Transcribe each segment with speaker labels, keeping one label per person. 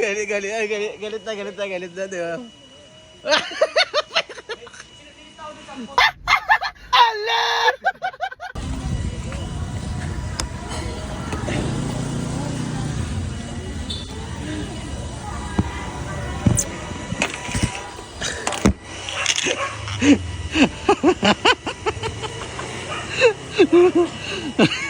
Speaker 1: galit, galit, ay, galit, galit na, galit na, galit na, di ba? Ala!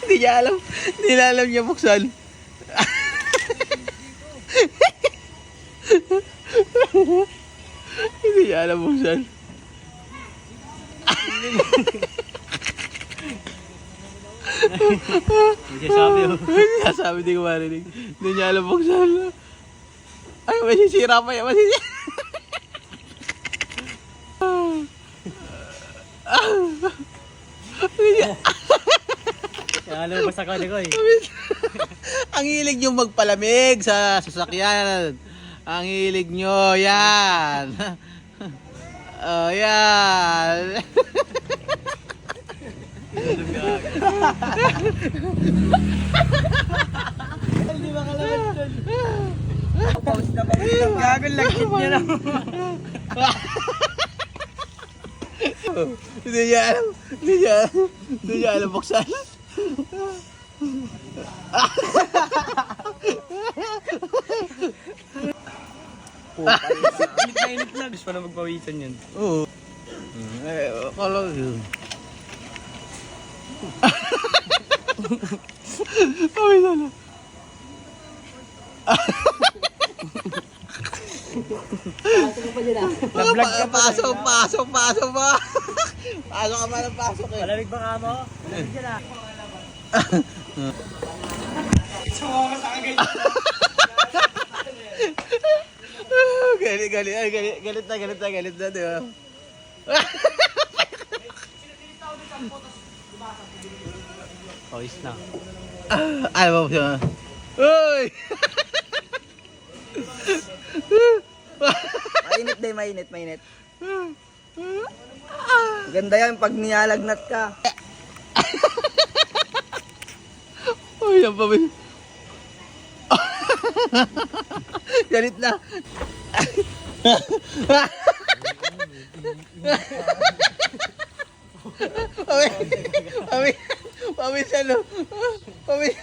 Speaker 1: Hindi niya alam. Hindi na alam niya buksan. Hindi niya alam buksan.
Speaker 2: Hindi sabi oh.
Speaker 1: Hindi sabi di ko marinig. Hindi niya alam buksan. Ay, masisira pa yan. Masisira. Hindi niya-
Speaker 2: Kaya alam mo basta ka ko eh.
Speaker 1: Ang hilig nyo magpalamig sa sasakyan. Ang hilig nyo, yan. Oh, yan.
Speaker 2: Hindi makalabas doon. Pause na pause na. Gagal lagkit niya na.
Speaker 1: Hindi niya alam. Hindi niya, hindi niya alam buksan.
Speaker 2: Init na init na. Gusto na magpawisan yan.
Speaker 1: Oo. Eh, akala ko yun. Ay, lala.
Speaker 2: Na-vlog ka pa.
Speaker 1: Pasok, pasok, pasok ba? Pasok ka ba ng pasok eh.
Speaker 2: Malamig ba ka mo? Malamig ka na.
Speaker 1: galit, galit, ay, galit, galit na, galit na, galit na, di ba?
Speaker 2: Pawis na.
Speaker 1: Ay, mo siya. Uy!
Speaker 3: Day, mainit, mainit. Ganda yan pag niyalagnat ka.
Speaker 1: Uy, yan pa ba? Galit na. Pawis, pawis, pawis ano? Pawis.